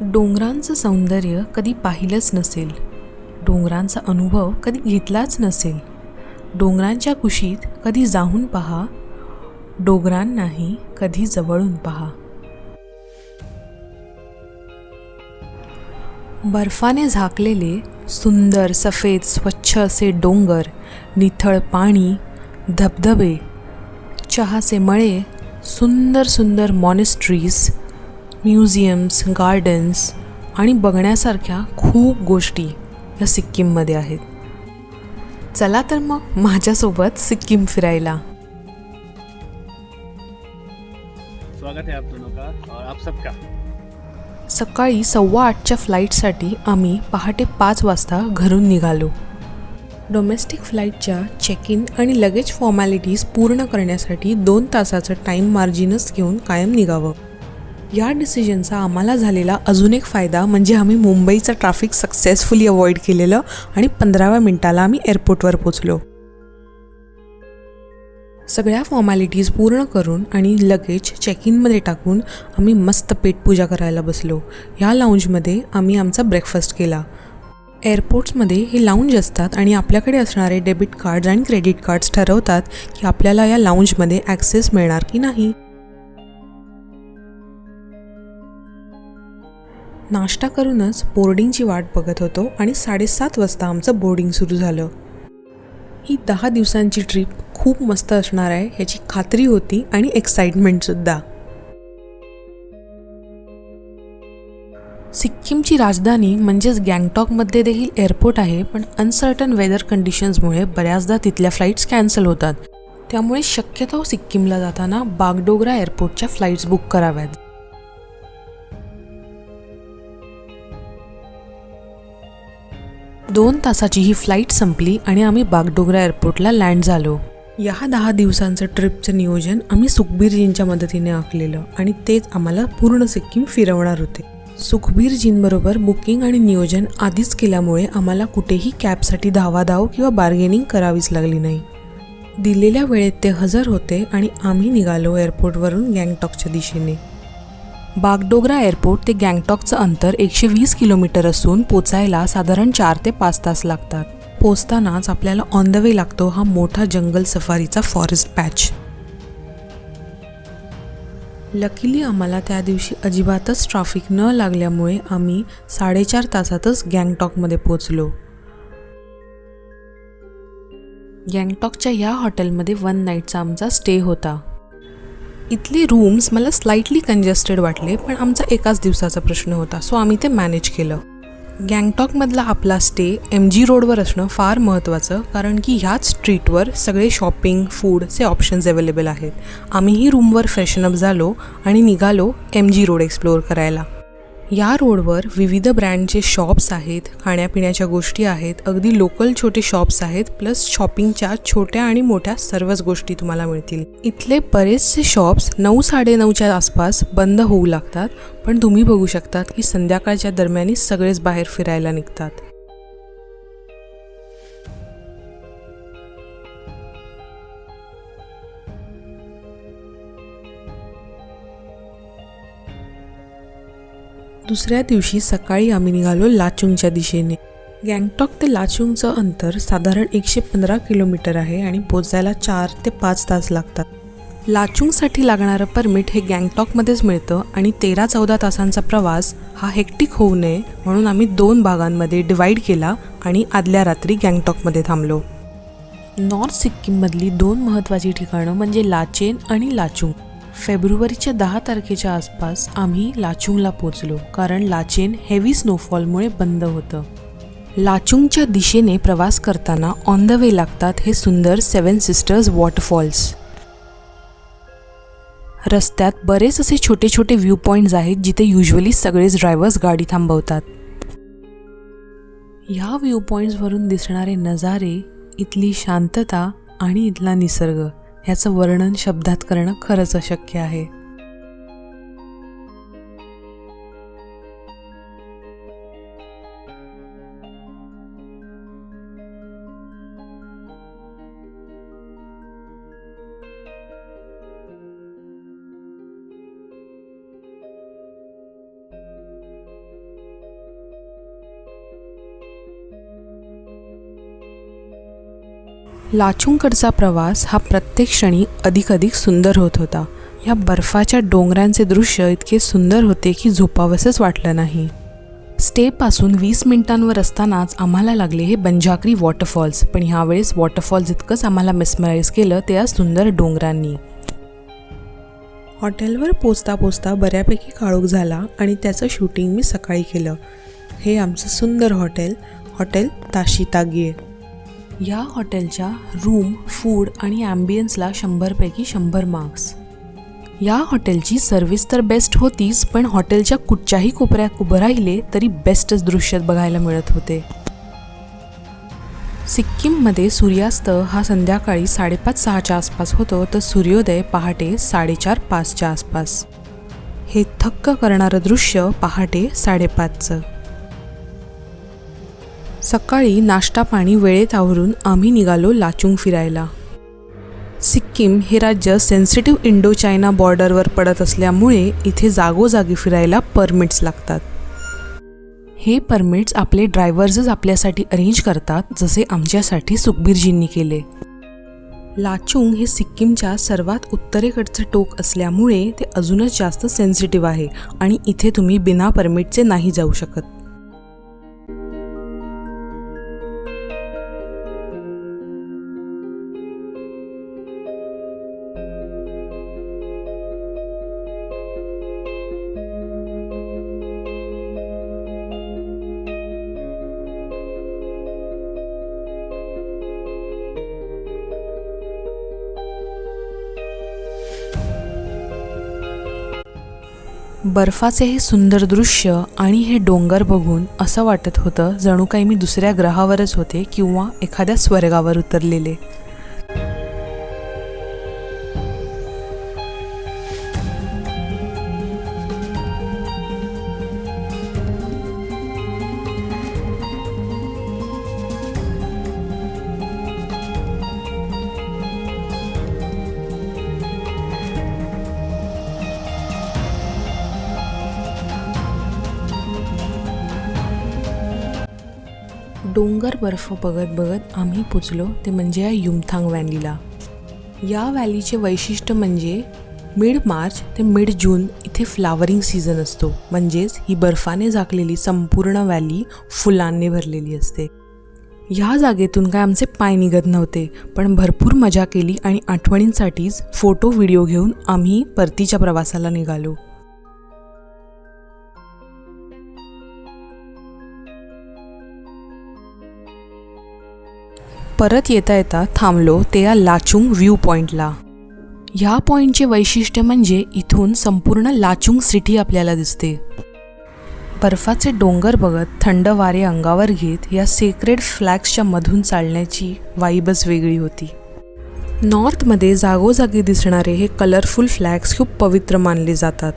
डोंगरांचं सौंदर्य कधी पाहिलंच नसेल. डोंगरांचा अनुभव कधी घेतलाच नसेल. डोंगरांच्या कुशीत कधी जाऊन पहा. डोंगरांनाही कधी जवळून पहा. बर्फाने झाकलेले सुंदर सफेद स्वच्छ असे डोंगर निथळ पाणी धबधबे चहाचे मळे सुंदर सुंदर मॉनेस्ट्रीज म्युझियम्स गार्डन्स आणि बघण्यासारख्या खूप गोष्टी या सिक्कीममध्ये आहेत. चला तर मग माझ्यासोबत सिक्कीम फिरायला. स्वागत है आप दोनों का और आप सबका. सकाळी सव्वा आठच्या फ्लाईटसाठी आम्ही पहाटे पाच वाजता घरून निघालो. डोमेस्टिक फ्लाईटच्या चेक इन आणि लगेज फॉर्मॅलिटीज पूर्ण करण्यासाठी दोन तासाचं टाईम मार्जिनच घेऊन कायम निघावं. या डिसिजनचा आम्हाला झालेला अजून एक फायदा म्हणजे आम्ही मुंबईचं ट्रॅफिक सक्सेसफुली अवॉइड केलेलं आणि पंधराव्या मिनिटाला आम्ही एअरपोर्टवर पोचलो सगळ्या फॉर्मॅलिटीज पूर्ण करून आणि लगेज चेक इनमध्ये टाकून आम्ही मस्त पेटपूजा करायला बसलो. ह्या लाऊंजमध्ये आम्ही आमचा ब्रेकफास्ट केला. एअरपोर्ट्समध्ये हे लाऊंज असतात आणि आपल्याकडे असणारे डेबिट कार्ड्स आणि क्रेडिट कार्ड्स ठरवतात की आपल्याला या लाऊंजमध्ये ॲक्सेस मिळणार की नाही. नाश्ता करूनच बोर्डिंगची वाट बघत होतो आणि साडेसात वाजता आमचं बोर्डिंग सुरू झालं. ही दहा दिवसांची ट्रिप खूप मस्त असणार आहे ह्याची खात्री होती आणि एक्साइटमेंटसुद्धा सिक्कीमची राजधानी म्हणजेच गँगटॉकमध्ये देखील एअरपोर्ट आहे पण अनसर्टन वेदर कंडिशन्समुळे बऱ्याचदा तिथल्या फ्लाईट्स कॅन्सल होतात. त्यामुळे शक्यतो सिक्कीमला जाताना बागडोगरा एअरपोर्टच्या फ्लाईट्स बुक कराव्यात. दोन तासाची ही फ्लाईट संपली आणि आम्ही बागडोगरा एअरपोर्टला लँड झालो. या दहा दिवसांचं ट्रिपचं नियोजन आम्ही सुखबीरजींच्या मदतीने आखलेलं आणि तेच आम्हाला पूर्ण सिक्कीम फिरवणार होते. सुखबीरजींबरोबर बुकिंग आणि नियोजन आधीच केल्यामुळे आम्हाला कुठेही कॅबसाठी धावाधाव किंवा बार्गेनिंग करावीच लागली नाही. दिलेल्या वेळेत ते हजर होते आणि आम्ही निघालो एअरपोर्टवरून गँगटॉकच्या दिशेने. बागडोगरा एअरपोर्ट ते गँगटॉकचं अंतर एकशे वीस किलोमीटर असून पोचायला साधारण चार ते पाच तास लागतात. पोचतानाच आपल्याला ऑन द वे लागतो हा मोठा जंगल सफारीचा फॉरेस्ट पॅच लकीली आम्हाला त्या दिवशी अजिबातच ट्रॅफिक न लागल्यामुळे आम्ही साडेचार तासातच गँगटॉकमध्ये पोचलो. गँगटॉकच्या या हॉटेलमध्ये वन नाईटचा आमचा स्टे होता. इथले रूम्स मला स्लाइटली कंजेस्टेड वाटले पण आमचा एकाच दिवसाचा प्रश्न होता. सो आम्ही ते मॅनेज केलं. गँगटॉकमधला आपला स्टे एम जी रोडवर असणं फार महत्त्वाचं कारण की ह्याच स्ट्रीटवर सगळे शॉपिंग फूडचे ऑप्शन्स अवेलेबल आहेत. आम्हीही रूमवर फ्रेशनअप झालो आणि निघालो एम जी रोड एक्सप्लोअर करायला. या रोडवर विविध ब्रँडचे शॉप्स आहेत खाण्यापिण्याच्या गोष्टी आहेत अगदी लोकल छोटे शॉप्स आहेत प्लस शॉपिंगच्या छोट्या आणि मोठ्या सर्वच गोष्टी तुम्हाला मिळतील. इथले बरेचसे शॉप्स नऊ साडेनऊच्या आसपास बंद होऊ लागतात पण तुम्ही बघू शकतात की संध्याकाळच्या दरम्यानी सगळेच बाहेर फिरायला निघतात. दुसऱ्या दिवशी सकाळी आम्ही निघालो लाचुंगच्या दिशेने. गँगटॉक ते लाचुंगचं अंतर साधारण एकशे पंधरा किलोमीटर आहे आणि पोचायला चार ते पाच तास लागतात. लाचुंगसाठी लागणारं परमिट हे गँगटॉकमध्येच मिळतं आणि तेरा चौदा तासांचा प्रवास हा हेक्टिक होऊ नये म्हणून आम्ही दोन भागांमध्ये डिवाईड केला आणि आदल्या रात्री गँगटॉकमध्ये थांबलो. नॉर्थ सिक्कीममधली दोन महत्त्वाची ठिकाणं म्हणजे लाचेन आणि लाचुंग. फेब्रुवारीच्या दहा तारखेच्या आसपास आम्ही लाचुंगला पोचलो कारण लाचेन हेवी स्नोफॉलमुळे बंद होतं. लाचुंगच्या दिशेने प्रवास करताना ऑन द वे लागतात हे सुंदर सेवन सिस्टर्स वॉटरफॉल्स रस्त्यात बरेच असे छोटे छोटे व्ह्यू पॉईंट्स आहेत जिथे युजली सगळेच ड्रायव्हर्स गाडी थांबवतात. ह्या व्ह्यू पॉईंट्सवरून दिसणारे नजारे इथली शांतता आणि इथला निसर्ग. ह्याचं वर्णन शब्दात करणं खरंच अशक्य आहे. लाचुंगकडचा प्रवास हा प्रत्येक क्षणी अधिक अधिक सुंदर होत होता. या बर्फाच्या डोंगरांचे दृश्य इतके सुंदर होते की झोपावंसंच वाटलं नाही. स्टेपासून वीस मिनिटांवर असतानाच आम्हाला लागले हे बंजाकरी वॉटरफॉल्स पण ह्यावेळेस वॉटरफॉल्स इतकंच आम्हाला मिसमराईज केलं ते या सुंदर डोंगरांनी. हॉटेलवर पोचता पोचता बऱ्यापैकी काळोख झाला आणि त्याचं शूटिंग मी सकाळी केलं. हे आमचं सुंदर हॉटेल हॉटेल ताशी तागिये या हॉटेलच्या रूम फूड आणि ॲम्बियन्सला शंभरपैकी शंभर मार्क्स या हॉटेलची सर्व्हिस तर बेस्ट होतीच पण हॉटेलच्या कुठच्याही कोपऱ्यात उभं राहिले तरी बेस्टच दृश्य बघायला मिळत होते. सिक्कीममध्ये सूर्यास्त हा संध्याकाळी साडेपाच सहाच्या आसपास होतो तर सूर्योदय पहाटे साडेचार पाचच्या आसपास. हे थक्क करणारं दृश्य पहाटे साडेपाचचं. सकाळी नाश्ता पाणी वेळेत आवरून आम्ही निघालो लाचुंग फिरायला. सिक्कीम हे राज्य सेन्सिटिव्ह इंडो चायना बॉर्डरवर पडत असल्यामुळे इथे जागोजागी फिरायला परमिट्स लागतात. हे परमिट्स आपले ड्रायव्हर्सच आपल्यासाठी अरेंज करतात जसे आमच्यासाठी सुखबीरजींनी केले. लाचुंग हे सिक्कीमच्या सर्वात उत्तरेकडचं टोक असल्यामुळे ते अजूनच जास्त सेन्सिटिव्ह आहे आणि इथे तुम्ही बिना परमिटचे नाही जाऊ शकत. बर्फाचे हे सुंदर दृश्य आणि हे डोंगर बघून असं वाटत होतं जणू काही मी दुसऱ्या ग्रहावरच होते किंवा एखाद्या स्वर्गावर उतरलेले. डोंगर बर्फ बघत बघत आम्ही पोचलो ते म्हणजे या युमथांग व्हॅलीला. या व्हॅलीचे वैशिष्ट्य म्हणजे मिड मार्च ते मिड जून इथे फ्लावरिंग सीझन असतो. म्हणजेच ही बर्फाने झाकलेली संपूर्ण व्हॅली फुलांनी भरलेली असते. ह्या जागेतून काय आमचे पाय निघत नव्हते पण भरपूर मजा केली आणि आठवणींसाठीच फोटो व्हिडिओ घेऊन आम्ही परतीच्या प्रवासाला निघालो. परत येता येता थांबलो ते या लाचुंग व्ह्यू पॉईंटला ह्या पॉईंटचे वैशिष्ट्य म्हणजे इथून संपूर्ण लाचुंग सिटी आपल्याला दिसते. बर्फाचे डोंगर बघत थंड वारे अंगावर घेत या सेक्रेड फ्लॅग्सच्या मधून चालण्याची वाईबच वेगळी होती. नॉर्थमध्ये जागोजागी दिसणारे हे कलरफुल फ्लॅग्स खूप पवित्र मानले जातात.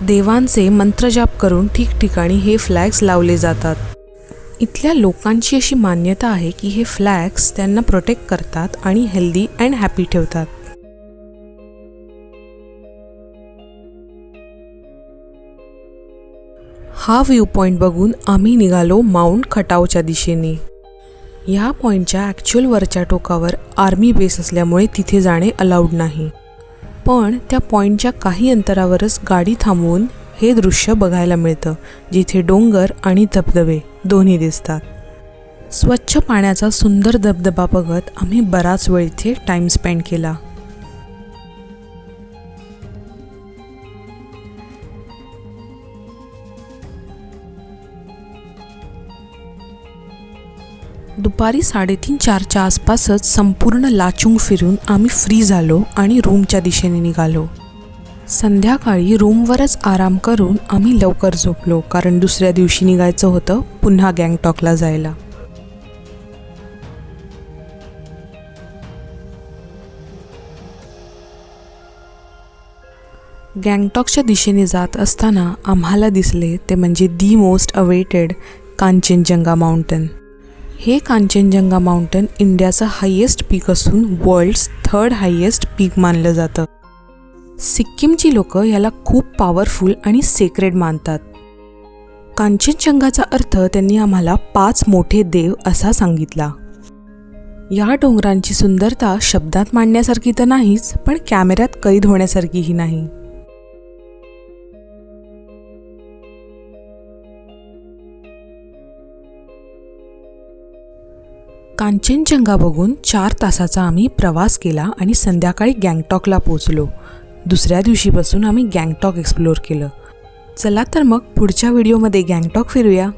देवांचे मंत्रजाप करून ठिकठिकाणी हे फ्लॅग्स लावले जातात. इथल्या लोकांची अशी मान्यता आहे की हे फ्लॅक्स त्यांना प्रोटेक्ट करतात आणि हेल्दी अँड हॅपी ठेवतात. हा व्ह्यू पॉईंट बघून आम्ही निघालो माउंट खटावच्या दिशेने. ह्या पॉईंटच्या ॲक्च्युअल वरच्या टोकावर आर्मी बेस असल्यामुळे तिथे जाणे अलाउड नाही. पण त्या पॉईंटच्या काही अंतरावरच गाडी थांबवून हे दृश्य बघायला मिळतं जिथे डोंगर आणि धबधबे दोन्ही दिसतात. स्वच्छ पाण्याचा सुंदर धबधबा बघत आम्ही बराच वेळ इथे टाईम स्पेंड केला. दुपारी साडेतीन चारच्या आसपासच संपूर्ण लाचुंग फिरून आम्ही फ्री झालो आणि रूमच्या दिशेने निघालो. संध्याकाळी रूमवरच आराम करून आम्ही लवकर झोपलो कारण दुसऱ्या दिवशी निघायचं होतं पुन्हा गँगटॉकला जायला. गँगटॉकच्या दिशेने जात असताना आम्हाला दिसले ते म्हणजे the most awaited Kanchenjunga mountain. हे कांचनजंगा माउंटन इंडियाचं हायेस्ट पीक असून वर्ल्ड्स थर्ड हायेस्ट पीक मानलं जातं. सिक्कीमची लोक याला खूप पॉवरफुल आणि सेक्रेड मानतात. कांचनजंगाचा अर्थ त्यांनी आम्हाला पाच मोठे देव असा सांगितला. या डोंगरांची सुंदरता शब्दात मांडण्यासारखी तर नाहीच पण कॅमेऱ्यात कैद होण्यासारखीही नाही. कांचनजंगा बघून चार तासाचा आम्ही प्रवास केला आणि संध्याकाळी गँगटॉकला पोचलो दुसऱ्या दिवशीपासून आम्ही गँगटॉक एक्सप्लोअर केलं. चला तर मग पुढच्या व्हिडिओमध्ये गँगटॉक फिरूया.